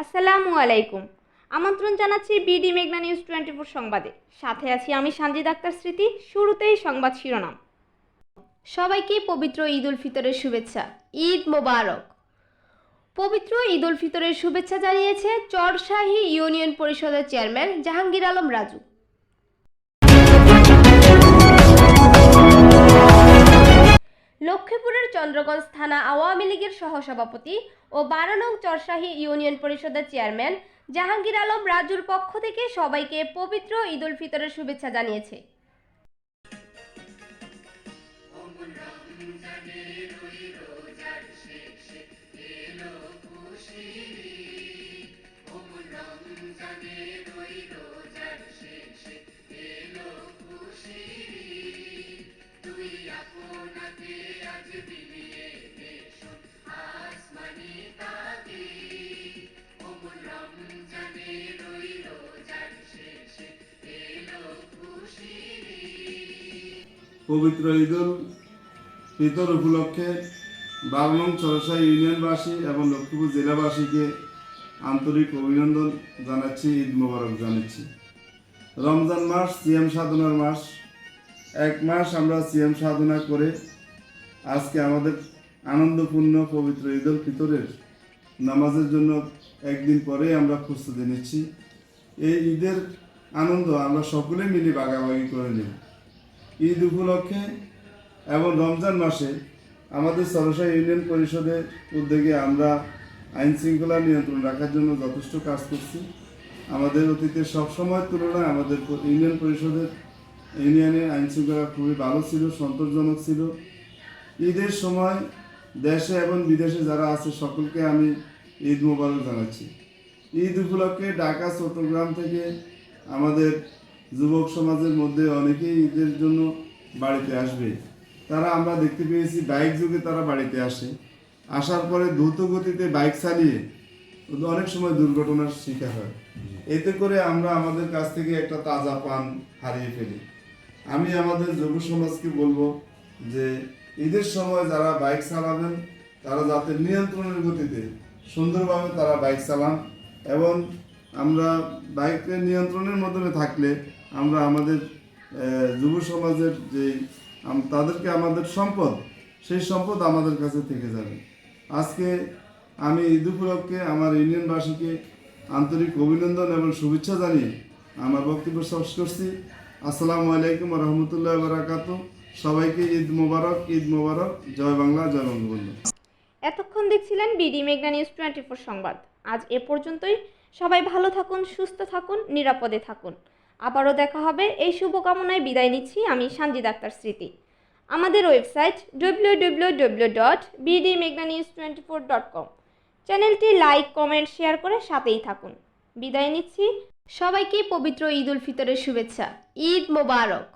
আসসালামু আলাইকুম। আমন্ত্রণ জানাচ্ছি বিডি মেঘনা নিউজ টোয়েন্টি ফোর সংবাদে। সাথে আছি আমি সানজিদ আক্তার স্মৃতি, শুরুতেই সংবাদ শিরোনাম। সবাইকে পবিত্র ঈদ উল ফিতরের শুভেচ্ছা, ঈদ মোবারক। পবিত্র ঈদ উল ফিতরের শুভেচ্ছা জানিয়েছে চরশাহী ইউনিয়ন পরিষদের চেয়ারম্যান জাহাঙ্গীর আলম রাজু। লক্ষ্মীপুরের চন্দ্রগঞ্জ থানা আওয়ামী লীগের সহসভাপতি ও বারো নং চরশাহী ইউনিয়ন পরিষদের চেয়ারম্যান জাহাঙ্গীর আলম রাজুর পক্ষ থেকে সবাইকে পবিত্র ঈদ উল ফিতরের শুভেচ্ছা জানিয়েছে। পবিত্র ঈদুল ফিতর উপলক্ষে নং চরসা ইউনিয়নবাসী এবং লক্ষ্মীপুর জেলাবাসীকে আন্তরিক অভিনন্দন জানাচ্ছি, ঈদ মোবারক জানাচ্ছি। রমজান মাস সিএম সাধনার মাস। এক মাস আমরা সিএম সাধনা করে আজকে আমাদের আনন্দপূর্ণ পবিত্র ঈদুল ফিতরের নামাজের জন্য একদিন পরে আমরা প্রস্তুতি নিচ্ছি। এই ঈদের আনন্দ আমরা সকলে মিলে ভাগাভাগি করে নেব। ঈদ উপলক্ষে এবং রমজান মাসে আমাদের সরসা ইউনিয়ন পরিষদের উদ্যোগে আমরা আইন শৃঙ্খলা নিয়ন্ত্রণ রাখার জন্য যথেষ্ট কাজ করছি। আমাদের অতীতে সবসময়ের তুলনায় আমাদের ইউনিয়ন পরিষদের, ইউনিয়নের আইন শৃঙ্খলা খুবই ভালো ছিল, সন্তোষজনক ছিল। ঈদের সময় দেশে এবং বিদেশে যারা আছে সকলকে আমি ঈদ মোবারক জানাচ্ছি। ঈদ উপলক্ষে ঢাকা, চট্টগ্রাম থেকে আমাদের যুবক সমাজের মধ্যে অনেকেই ঈদের জন্য বাড়িতে আসবে। তারা আমরা দেখতে পেয়েছি, বাইক যুগে তারা বাড়িতে আসে। আসার পরে দ্রুত গতিতে বাইক চালিয়ে অনেক সময় দুর্ঘটনার শিকার হয়। এতে করে আমরা আমাদের কাছ থেকে একটা তাজা পান হারিয়ে ফেলি। আমি আমাদের যুব সমাজকে বলব যে, ঈদের সময় যারা বাইক চালাবেন, তারা যাতে নিয়ন্ত্রণের গতিতে সুন্দরভাবে তারা বাইক চালান এবং আমরা বাইকের নিয়ন্ত্রণের মাধ্যমে থাকলে আমরা আমাদের যুব সমাজের যে তাদেরকে আমাদের সম্পদ, সেই সম্পদ আমাদের কাছে থেকে যাবে। আজকে আমি ঈদ উপলক্ষে আমার ইউনিয়নবাসীকে আন্তরিক অভিনন্দন এবং শুভেচ্ছা জানিয়ে আমার বক্তব্য শেষ করছি। আসসালামু আলাইকুম রহমতুল্লাহ বারাকাত সবাইকে ঈদ মোবারক ঈদ মোবারক। জয় বাংলা, জয় বঙ্গবন্ধু। এতক্ষণ দেখছিলেন বিডি মেঘনা নিউজ টোয়েন্টি ফোর সংবাদ। আজ এ পর্যন্তই। সবাই ভালো থাকুন, সুস্থ থাকুন, নিরাপদে থাকুন। আবারও দেখা হবে। এই শুভকামনায় বিদায় নিচ্ছি আমি সানজিদ আক্তার স্মৃতি। আমাদের website W W W dot BD মেঘনা news twenty four dot com চ্যানেলটি লাইক, কমেন্ট, শেয়ার করে সাথেই থাকুন। বিদায় নিচ্ছি। সবাইকে পবিত্র ঈদ উল ফিতরের শুভেচ্ছা। ঈদ মোবারক।